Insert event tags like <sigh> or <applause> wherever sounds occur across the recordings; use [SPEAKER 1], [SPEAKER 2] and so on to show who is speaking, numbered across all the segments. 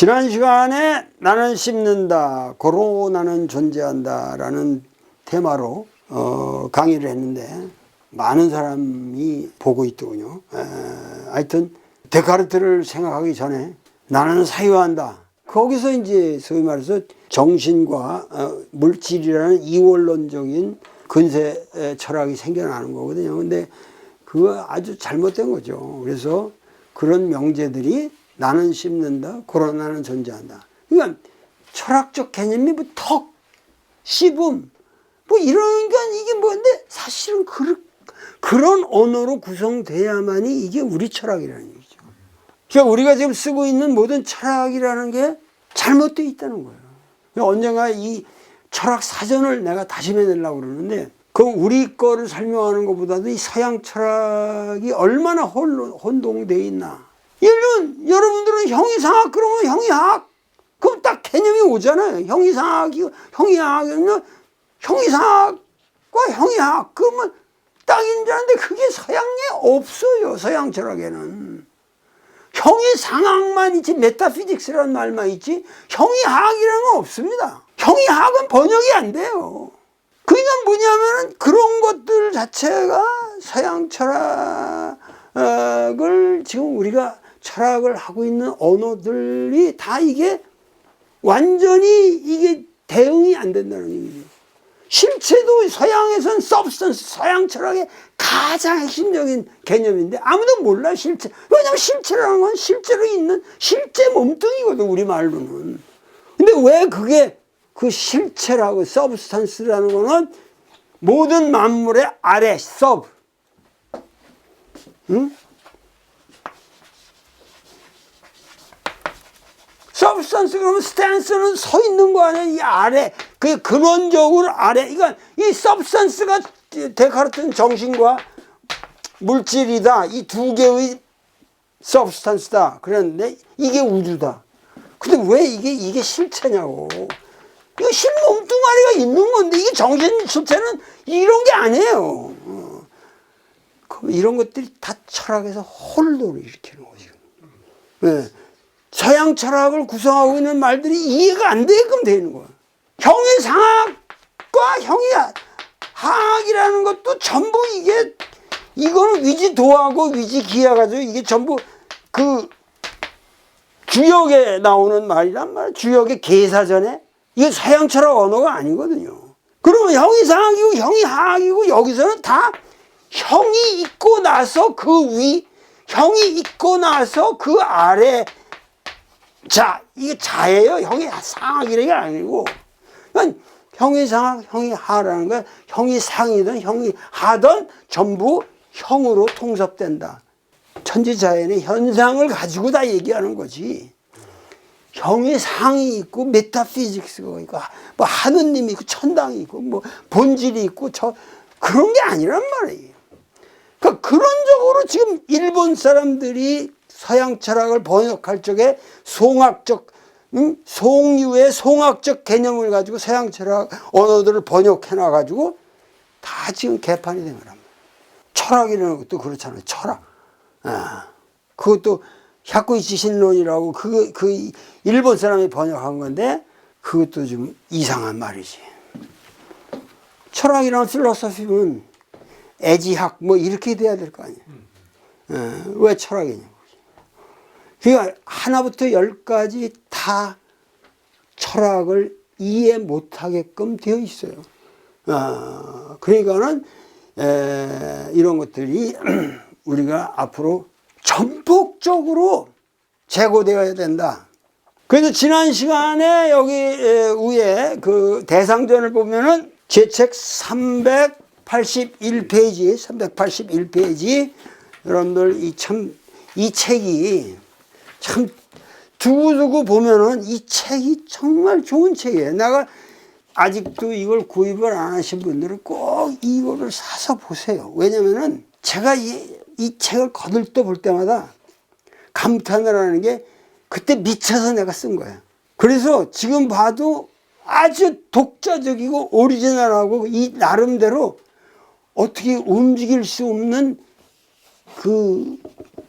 [SPEAKER 1] 지난 시간에 나는 씹는다, 고로 나는 존재한다 라는 테마로 어, 강의를 했는데 많은 사람이 보고 있더군요. 에, 하여튼 데카르트를 생각하기 전에 나는 사유한다. 거기서 이제 소위 말해서 정신과 어, 물질이라는 이원론적인 근세 에, 철학이 생겨나는 거거든요. 근데 그거 아주 잘못된 거죠. 그래서 그런 명제들이 나는 씹는다, 코로나는 존재한다. 그러니까 철학적 개념이 뭐 턱, 씹음, 뭐 이러니까 이게 뭔데 사실은 그, 그런 언어로 구성돼야만이 이게 우리 철학이라는 얘기죠. 그러니까 우리가 지금 쓰고 있는 모든 철학이라는 게 잘못되어 있다는 거예요. 그러니까 언젠가 이 철학 사전을 내가 다시 매내려고 그러는데 그 우리 거를 설명하는 것보다도 이 서양 철학이 얼마나 혼, 혼동되어 있나. 들면 여러분들은 형이상학 그러면 형이학 그럼 딱 개념이 오잖아요. 형이상학이 형이학이면 형이상학과 형이학 그러면 딱인 줄 아는데 그게 서양에 없어요. 서양 철학에는. 형이상학만 있지 메타피직스라는 말만 있지 형이학이라는 건 없습니다. 형이학은 번역이 안 돼요. 그러니까 뭐냐면은 그런 것들 자체가 서양 철학 을 지금 우리가 철학을 하고 있는 언어들이 다 이게 완전히 이게 대응이 안 된다는 얘기죠. 실체도 서양에선 substance, 서양 철학의 가장 핵심적인 개념인데 아무도 몰라 실체. 왜냐면 실체라는 건 실제로 있는 실제 몸뚱이거든 우리 말로는. 근데 왜 그게 그 실체라고 substance라는 거는 모든 만물의 아래 sub, 응? 서브스탄스 그러면 스탠스는 서 있는 거 아니야? 이 아래. 그 근원적으로 아래. 그러니까 이 서브스탄스가 데카르트는 정신과 물질이다. 이 두 개의 서브스탄스다. 그랬는데 이게 우주다. 근데 왜 이게 이게 실체냐고. 이거 실 몸뚱아리가 있는 건데 이게 정신 실체는 이런 게 아니에요. 어. 이런 것들이 다 철학에서 홀도를 일으키는 거죠. 네. 서양 철학을 구성하고 있는 말들이 이해가 안 되게끔 되는 거야. 형의 상학과 형의 하학이라는 것도 전부 이게 이거는 위지 도하고 위지 기하 가지고 이게 전부 그 주역에 나오는 말이란 말이야. 주역의 계사전에 이게 서양 철학 언어가 아니거든요. 그러면 형이 상학이고 형이 하학이고 여기서는 다 형이 있고 나서 그 위, 형이 있고 나서 그 아래 자, 이게 자예요. 형이 상학이라는 게 아니고. 형이 상학, 형이 하라는 거야. 형이 상이든 형이 하든 전부 형으로 통섭된다. 천지자연의 현상을 가지고 다 얘기하는 거지. 형이 상이 있고 메타피직스가 있고 뭐 하느님이 있고 천당이 있고 뭐 본질이 있고 저 그런 게 아니란 말이에요. 그러니까 그런 적으로 지금 일본 사람들이 서양 철학을 번역할 적에 송학적 응? 송유의 송학적 개념을 가지고 서양 철학 언어들을 번역해 놔 가지고 다 지금 개판이 된 거란 말이에요. 철학이라는 것도 그렇잖아요. 철학. 아, 그것도 샤쿠이치 신론이라고 그, 그 일본 사람이 번역한 건데 그것도 좀 이상한 말이지. 철학이라는 필로소피는 애지학 뭐 이렇게 돼야 될 거 아니에요. 어, 왜 철학이냐. 그러니까 하나부터 열까지 다 철학을 이해 못하게끔 되어 있어요. 어, 그러니까는 에, 이런 것들이 <clears throat> 우리가 앞으로 전폭적으로 제고되어야 된다. 그래서 지난 시간에 여기 위에 그 대상전을 보면은 제 책 381페이지, 381페이지 여러분들 이 참 이 책이 참 두고두고 보면은 이 책이 정말 좋은 책이에요. 내가 아직도 이걸 구입을 안 하신 분들은 꼭 이거를 사서 보세요. 왜냐면은 제가 이, 이 책을 거들떠 볼 때마다 감탄을 하는 게 그때 미쳐서 내가 쓴 거야. 그래서 지금 봐도 아주 독자적이고 오리지널하고 이 나름대로 어떻게 움직일 수 없는 그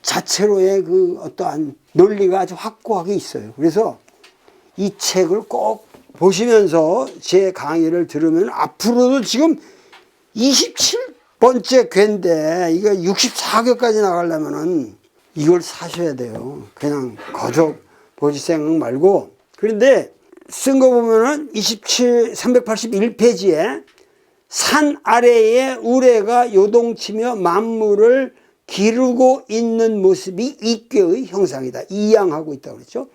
[SPEAKER 1] 자체로의 그 어떠한 논리가 아주 확고하게 있어요. 그래서 이 책을 꼭 보시면서 제 강의를 들으면 앞으로도 지금 27번째 괴인데 이거 64개까지 나가려면은 이걸 사셔야 돼요. 그냥 거저 보실 생각 말고. 그런데 쓴 거 보면은 27, 381페이지에 산 아래에 우레가 요동치며 만물을 기르고 있는 모습이 이꾀의 형상이다. 이양하고 있다고 그랬죠.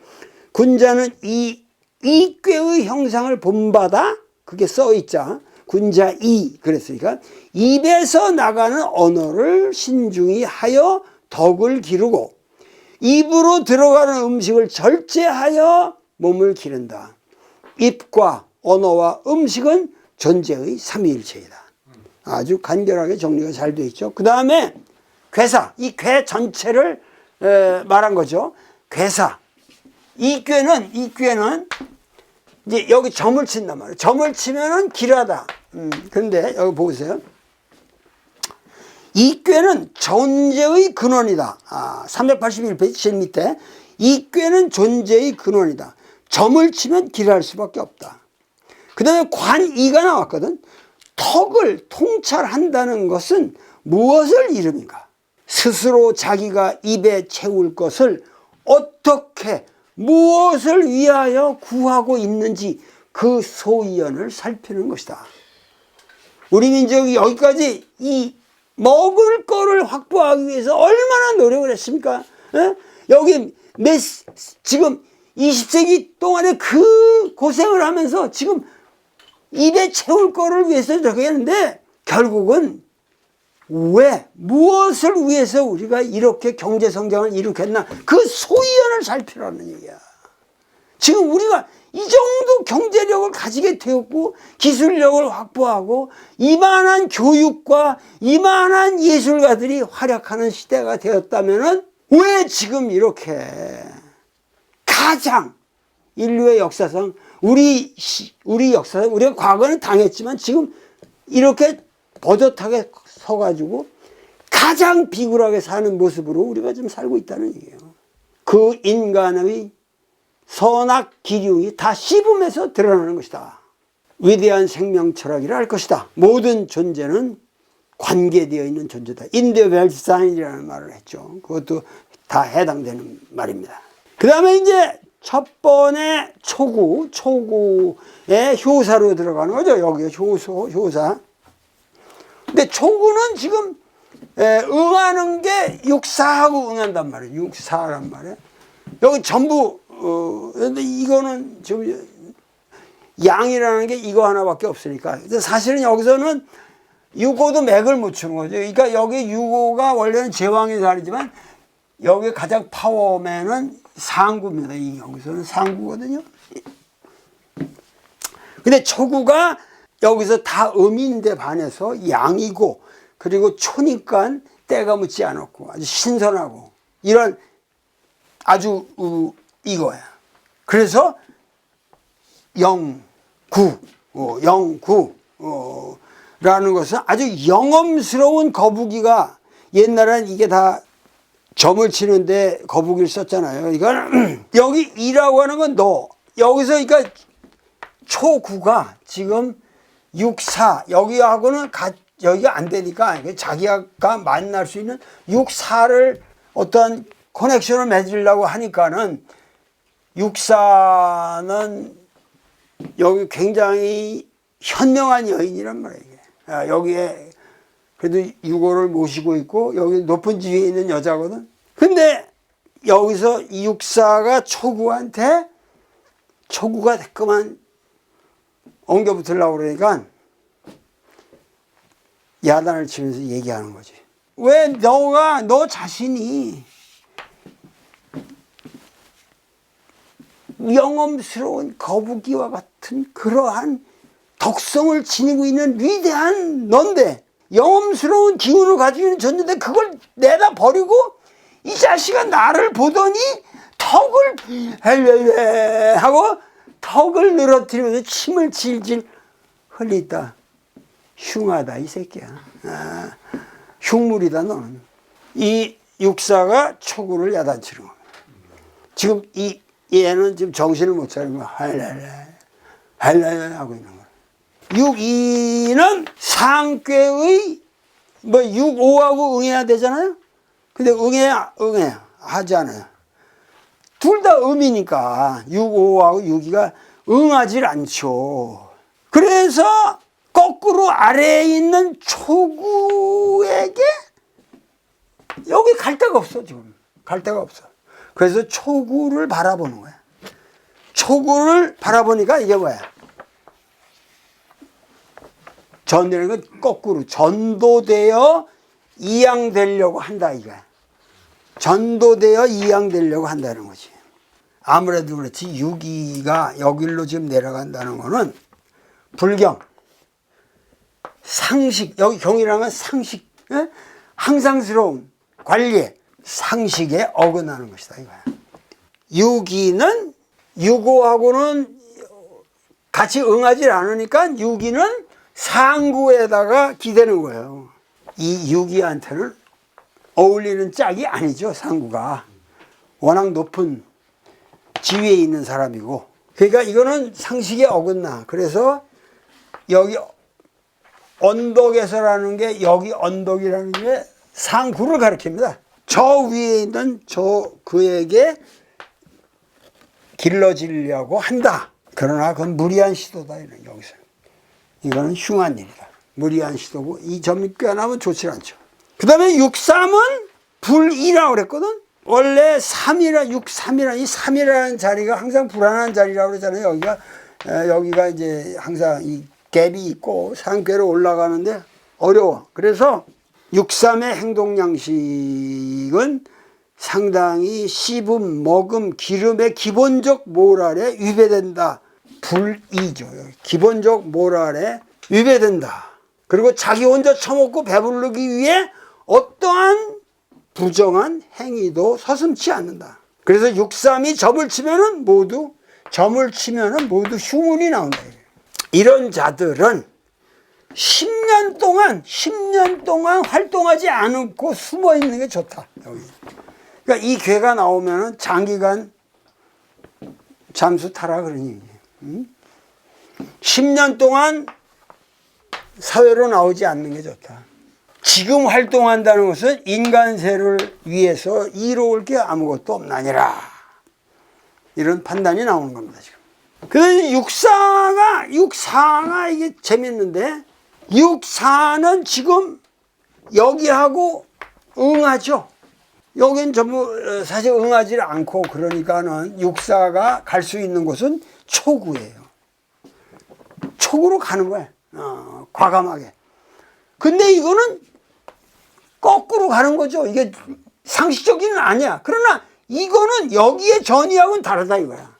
[SPEAKER 1] 군자는 이 이꾀의 형상을 본바다 그게 써 있자. 군자 이 그랬으니까 입에서 나가는 언어를 신중히 하여 덕을 기르고 입으로 들어가는 음식을 절제하여 몸을 기른다. 입과 언어와 음식은 존재의 삼위일체이다. 아주 간결하게 정리가 잘 되어 있죠. 그 다음에 괴사, 이 괴 전체를 에, 말한 거죠. 괴사. 이 꾀는, 이 꾀는 이제 여기 점을 친단 말이에요. 점을 치면은 길하다. 음, 그런데 여기 보세요. 이 꾀는 존재의 근원이다. 아, 381페이지 제일 밑에 이 꾀는 존재의 근원이다. 점을 치면 길할 수밖에 없다. 그 다음에 관이가 나왔거든. 턱을 통찰한다는 것은 무엇을 이름인가? 스스로 자기가 입에 채울 것을 어떻게 무엇을 위하여 구하고 있는지 그 소위원을 살피는 것이다. 우리 민족이 여기까지 이 먹을 거를 확보하기 위해서 얼마나 노력을 했습니까? 에? 여기 몇, 지금 20세기 동안에 그 고생을 하면서 지금 입에 채울 거를 위해서 저렇게 했는데 결국은 왜 무엇을 위해서 우리가 이렇게 경제 성장을 일으켰나 그 소위원을 살피라는 얘기야. 지금 우리가 이 정도 경제력을 가지게 되었고 기술력을 확보하고 이만한 교육과 이만한 예술가들이 활약하는 시대가 되었다면 은 왜 지금 이렇게 가장 인류의 역사상 우리 시- 우리 역사상 우리가 과거는 당했지만 지금 이렇게 버젓하게 서가지고 가장 비굴하게 사는 모습으로 우리가 지금 살고 있다는 얘기예요. 그 인간의 선악 기륭이 다 씹으면서 드러나는 것이다. 위대한 생명 철학이라 할 것이다. 모든 존재는 관계되어 있는 존재다. 인더 벨사인이라는 말을 했죠. 그것도 다 해당되는 말입니다. 그 다음에 이제 첫 번에 초구, 초구의 효사로 들어가는 거죠. 여기 효소, 효사. 근데 초구는 지금 에, 응하는 게 육사하고 응한단 말이에요. 육사란 말이에요. 여기 전부 어 근데 이거는 지금 양이라는 게 이거 하나밖에 없으니까 근데 사실은 여기서는 유고도 맥을 묻히는 거죠. 그러니까 여기 유고가 원래는 제왕의 자리지만 여기 가장 파워맨은 상구입니다. 이 여기서는 상구거든요. 근데 초구가 여기서 다 음인데 반해서 양이고 그리고 초니까 때가 묻지 않았고 아주 신선하고 이런 아주 어, 이거야. 그래서 영구, 어, 영구, 어, 라는 것은 아주 영험스러운 거북이가 옛날엔 이게 다 점을 치는데 거북이를 썼잖아요. 이건 <clears throat> 여기 이라고 하는 건 너. 여기서 그러니까 초구가 지금 육사 여기하고는 가, 여기가 안 되니까 자기가 만날 수 있는 육사를 어떤 커넥션을 맺으려고 하니까는 육사는 여기 굉장히 현명한 여인이란 말이에요. 아, 여기에 그래도 유고를 모시고 있고 여기 높은 지위에 있는 여자거든. 근데 여기서 이 육사가 초구한테 초구가 됐구만 엉겨 붙으려고 그러니까 야단을 치면서 얘기하는 거지. 왜 너가 너 자신이 영험스러운 거북이와 같은 그러한 덕성을 지니고 있는 위대한 넌데 영험스러운 기운을 가지고 있는 존재인데 그걸 내다 버리고 이 자식아 나를 보더니 턱을 헬레레 하고 턱을 늘어뜨리면서 침을 질질 흘리다 흉하다 이 새끼야 아, 흉물이다 너는 이 육사가 초구를 야단치는 겁니다 지금 이 얘는 지금 정신을 못 차리고 할랄라 할랄라 하고 있는 거야. 6이는 상괴의 뭐 6, 5하고 응해야 되잖아요. 근데 응해야 응해 하지 않아요. 둘 다 음이니까 6, 5하고 6이가 응하질 않죠. 그래서 거꾸로 아래에 있는 초구에게 여기 갈 데가 없어 지금 갈 데가 없어. 그래서 초구를 바라보는 거야. 초구를 바라보니까 이게 뭐야? 건 거꾸로 전도되어 이양되려고 한다 이거야. 전도되어 이양되려고 한다는 거지. 아무래도 그렇지 유기가 여길로 지금 내려간다는 거는 불경, 상식 여기 경이라는 상식, 예? 항상스러운 관리, 상식에 어긋나는 것이다 이거야. 유기는 유고하고는 같이 응하지 않으니까 유기는 상구에다가 기대는 거예요. 이 유기한테는 어울리는 짝이 아니죠, 상구가. 워낙 높은 지위에 있는 사람이고. 그러니까 이거는 상식에 어긋나. 그래서 여기 언덕에서라는 게 여기 언덕이라는 게 상구를 가리킵니다. 저 위에 있는 저 그에게 길러지려고 한다. 그러나 그건 무리한 시도다. 이런 여기서. 이거는 흉한 일이다. 무리한 시도고 이 점이 껴나면 좋지 않죠. 그 다음에 6.3은 불이라고 그랬거든. 원래 3이라 6, 3이라 이 3이라는 자리가 항상 불안한 자리라고 그러잖아요. 여기가 에, 여기가 이제 항상 이 갭이 있고 상계로 올라가는데 어려워. 그래서 6.3의 행동 양식은 상당히 씹음, 먹음, 기름의 기본적 모랄에 위배된다. 불이죠. 기본적 모랄에 위배된다. 그리고 자기 혼자 처먹고 배부르기 위해 어떠한 부정한 행위도 서슴치 않는다. 그래서 6.3이 점을 치면은 모두 점을 치면은 모두 흉운이 나온다. 이런 자들은 10년 동안 10년 동안 활동하지 않고 숨어 있는 게 좋다. 여기. 그러니까 이 괴가 나오면은 장기간 잠수 타라 얘기예요. 응? 10년 동안 사회로 나오지 않는 게 좋다. 지금 활동한다는 것은 인간세를 위해서 이로울 게 아무것도 없나니라. 이런 판단이 나오는 겁니다, 지금. 그 육사가, 육사가 이게 재밌는데, 육사는 지금 여기하고 응하죠. 여긴 전부 어, 사실 응하지 않고 그러니까는 육사가 갈 수 있는 곳은 초구예요. 초구로 가는 거야. 어, 과감하게. 근데 이거는 거꾸로 가는 거죠. 이게 상식적인은 아니야. 그러나 이거는 여기에 전이하고는 다르다 이거야.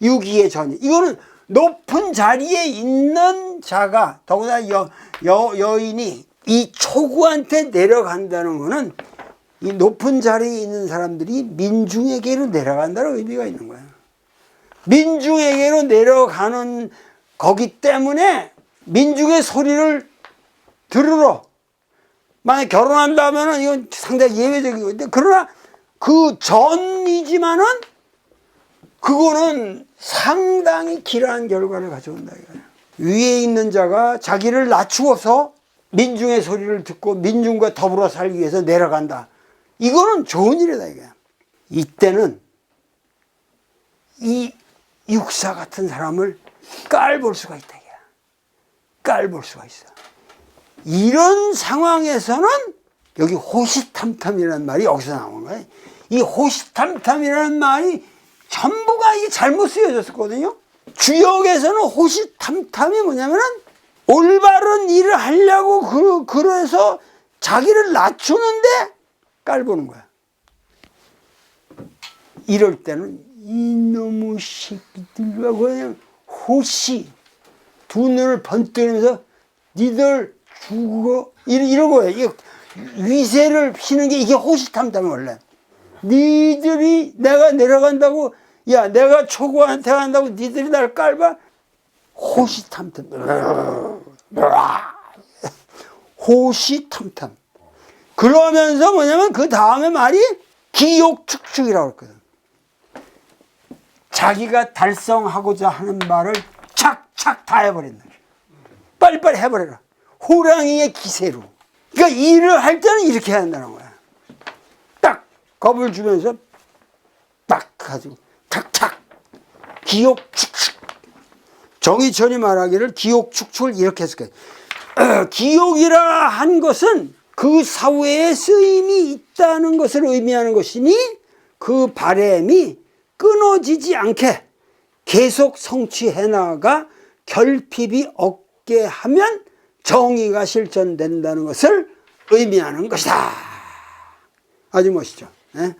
[SPEAKER 1] 유기의 전이. 이거는 높은 자리에 있는 자가 더구나 여, 여, 여인이 이 초구한테 내려간다는 거는 이 높은 자리에 있는 사람들이 민중에게로 내려간다는 의미가 있는 거야. 민중에게로 내려가는 거기 때문에 민중의 소리를 들으러 만약 결혼한다면은 이건 상당히 예외적인 건데 그러나 그 전이지만은 그거는 상당히 길한 결과를 가져온다 이거야. 위에 있는 자가 자기를 낮추어서 민중의 소리를 듣고 민중과 더불어 살기 위해서 내려간다. 이거는 좋은 일이다 이거야. 이때는 이 육사 같은 사람을 깔볼 수가 있다 이거야. 깔볼 수가 있어. 이런 상황에서는 여기 호시탐탐이라는 말이 여기서 나온 거예요. 이 호시탐탐이라는 말이 전부가 이게 잘못 쓰여졌었거든요. 주역에서는 호시탐탐이 뭐냐면은 올바른 일을 하려고 그, 그래서 자기를 낮추는데 깔보는 거야. 이럴 때는 이놈의 새끼들과 그냥 호시 두 눈을 번뜨리면서 니들 이러, 이러고 해. 이게 위세를 피는 게 이게 호시탐탐 원래. 니들이 내가 내려간다고 야 내가 초구한테 간다고 니들이 날 깔봐 호시탐탐 호시탐탐 그러면서 뭐냐면 그 다음에 말이 기욕축축이라고 했거든 자기가 달성하고자 하는 말을 착착 다 해버린다. 빨리빨리 해버려라. 호랑이의 기세로. 그러니까 일을 할 때는 이렇게 해야 한다는 거야. 딱 겁을 주면서 딱 가지고 탁탁 기옥 축축 정의천이 말하기를 기옥 축축을 이렇게 했을 거예요. <clears throat> 기옥이라 한 것은 그 사회에 쓰임이 있다는 것을 의미하는 것이니 그 바램이 끊어지지 않게 계속 성취해 나가 결핍이 없게 하면 정의가 실천된다는 것을 의미하는 것이다. 아주 멋있죠. 예?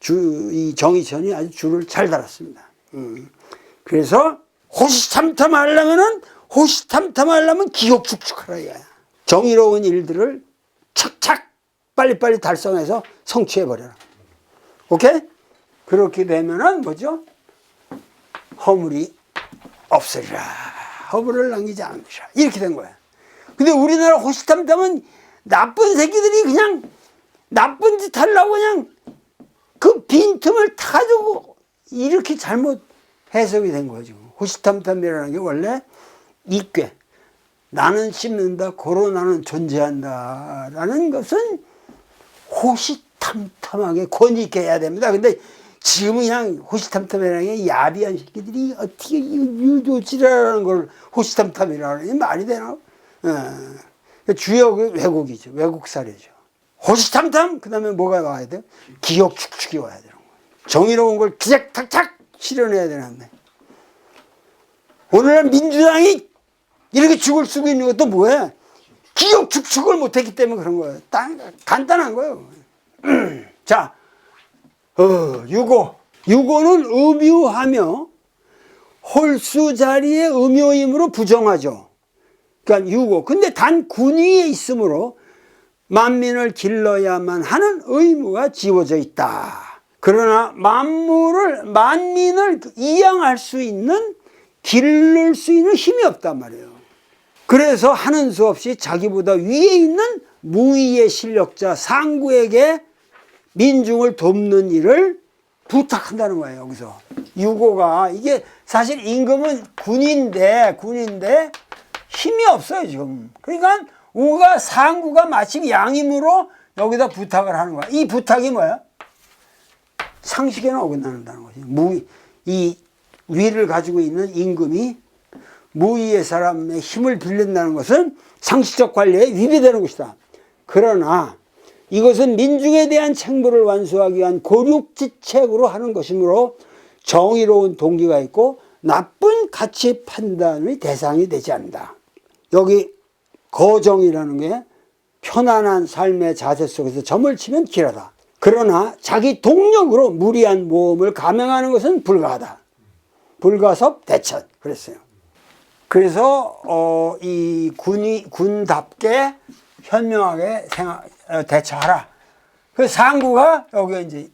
[SPEAKER 1] 주, 이 정의천이 아주 줄을 잘 달았습니다. 음. 그래서 호시탐탐 하려면은 호시탐탐 하려면 기억축축 하라 이거야. 정의로운 일들을 착착 빨리빨리 달성해서 성취해버려라. 오케이? 그렇게 되면은 뭐죠? 허물이 없으리라. 허물을 남기지 않으리라. 이렇게 된 거야. 근데 우리나라 호시탐탐은 나쁜 새끼들이 그냥 나쁜 짓 하려고 그냥 그 빈틈을 타가지고 이렇게 잘못 해석이 된 거죠. 호시탐탐이라는 게 원래 이괴. 나는 씹는다, 고로 나는 존재한다. 라는 것은 호시탐탐하게 권위 있게 해야 됩니다. 근데 지금 그냥 호시탐탐이라는 게 야비한 새끼들이 어떻게 유도지라는 걸 호시탐탐이라는 게 말이 되나? 어. 주역은 왜곡이죠. 왜곡 사례죠. 호시탐탐, 그 다음에 뭐가 와야 돼요? 기억 축축이 와야 되는 거예요. 정의로운 걸 기작탁탁 실현해야 되는데. 오늘날 민주당이 이렇게 죽을 수고 있는 것도 뭐야? 기억 축축을 못했기 때문에 그런 거예요. 딱 간단한 거예요. <clears throat> 자, 어, 유고. 유고는 음유하며 홀수 자리의 음요임으로 부정하죠. 그러니까 유고. 근데 단 군위에 있으므로 만민을 길러야만 하는 의무가 지워져 있다. 그러나 만물을 만민을 이양할 수 있는 기를 수 있는 힘이 없단 말이에요. 그래서 하는 수 없이 자기보다 위에 있는 무위의 실력자 상구에게 민중을 돕는 일을 부탁한다는 거예요. 여기서 유고가 이게 사실 임금은 군인데 군인데 힘이 없어요 지금. 그러니까 우가 상구가 마치 양임으로 여기다 부탁을 하는 거야. 이 부탁이 뭐야? 상식에는 어긋나는다는 거지. 무이 이 위를 가지고 있는 임금이 무위의 사람의 힘을 빌린다는 것은 상식적 관리에 위배되는 것이다. 그러나 이것은 민중에 대한 책무를 완수하기 위한 고륙지책으로 하는 것이므로 정의로운 동기가 있고 나쁜 가치 판단의 대상이 되지 않는다. 여기 거정이라는 게 편안한 삶의 자세 속에서 점을 치면 길하다. 그러나 자기 동력으로 무리한 모험을 감행하는 것은 불가하다. 불가섭 대천 그랬어요. 그래서 어, 이 군이 군답게 현명하게 생각 어, 대처하라. 그 상구가 여기 이제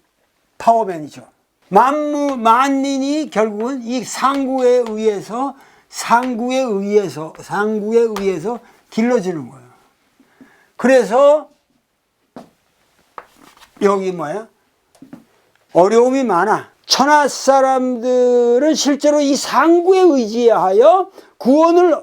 [SPEAKER 1] 파워맨이죠. 만무 만민이 결국은 이 상구에 의해서 상구에 의해서 상구에 의해서 길러지는 거예요. 그래서 여기 뭐야? 어려움이 많아. 천하 사람들은 실제로 이 상구에 의지하여 구원을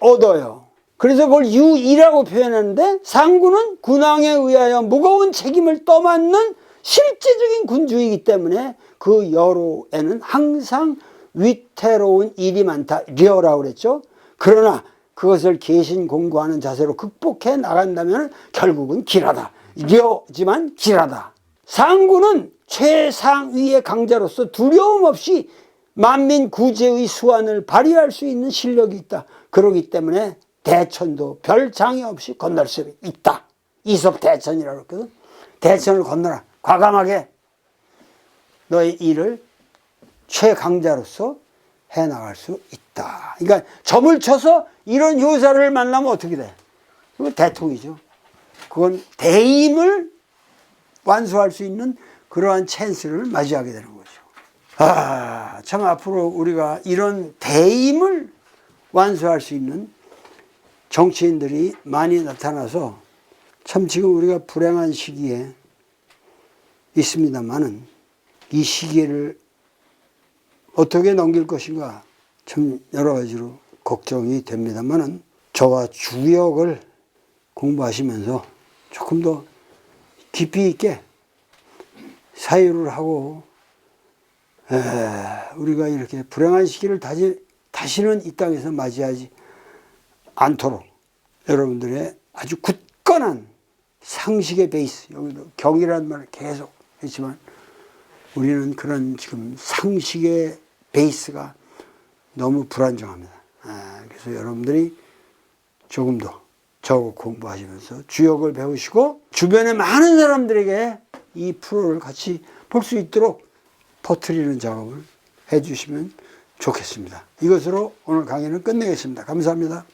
[SPEAKER 1] 얻어요. 그래서 그걸 유이라고 표현하는데 상구는 군왕에 의하여 무거운 책임을 떠맡는 실제적인 군주이기 때문에 그 여로에는 항상 위태로운 일이 많다. 려라고 그랬죠. 그러나 그것을 계신 공부하는 자세로 극복해 나간다면 결국은 길하다. 려지만 길하다. 상구는 최상위의 강자로서 두려움 없이 만민 구제의 수완을 발휘할 수 있는 실력이 있다. 그러기 때문에 대천도 별 장애 없이 건널 수 있다. 이솝 대천이라고 그랬거든. 대천을 건너라. 과감하게 너의 일을 최강자로서 해 나갈 수 있다. 그러니까 점을 쳐서 이런 효사를 만나면 어떻게 돼? 그건 대통이죠. 그건 대임을 완수할 수 있는 그러한 찬스를 맞이하게 되는 거죠. 아, 참 앞으로 우리가 이런 대임을 완수할 수 있는 정치인들이 많이 나타나서 참 지금 우리가 불행한 시기에 있습니다만은 이 시기를 어떻게 넘길 것인가 참 여러 가지로 걱정이 됩니다만은 저와 주역을 공부하시면서 조금 더 깊이 있게 사유를 하고 에, 우리가 이렇게 불행한 시기를 다시, 다시는 이 땅에서 맞이하지 않도록 여러분들의 아주 굳건한 상식의 베이스 여기도 경이라는 말을 계속 했지만 우리는 그런 지금 상식의 베이스가 너무 불안정합니다. 아, 그래서 여러분들이 조금 더 저거 공부하시면서 주역을 배우시고 주변의 많은 사람들에게 이 프로를 같이 볼 수 있도록 퍼뜨리는 작업을 해주시면 좋겠습니다. 이것으로 오늘 강의는 끝내겠습니다. 감사합니다.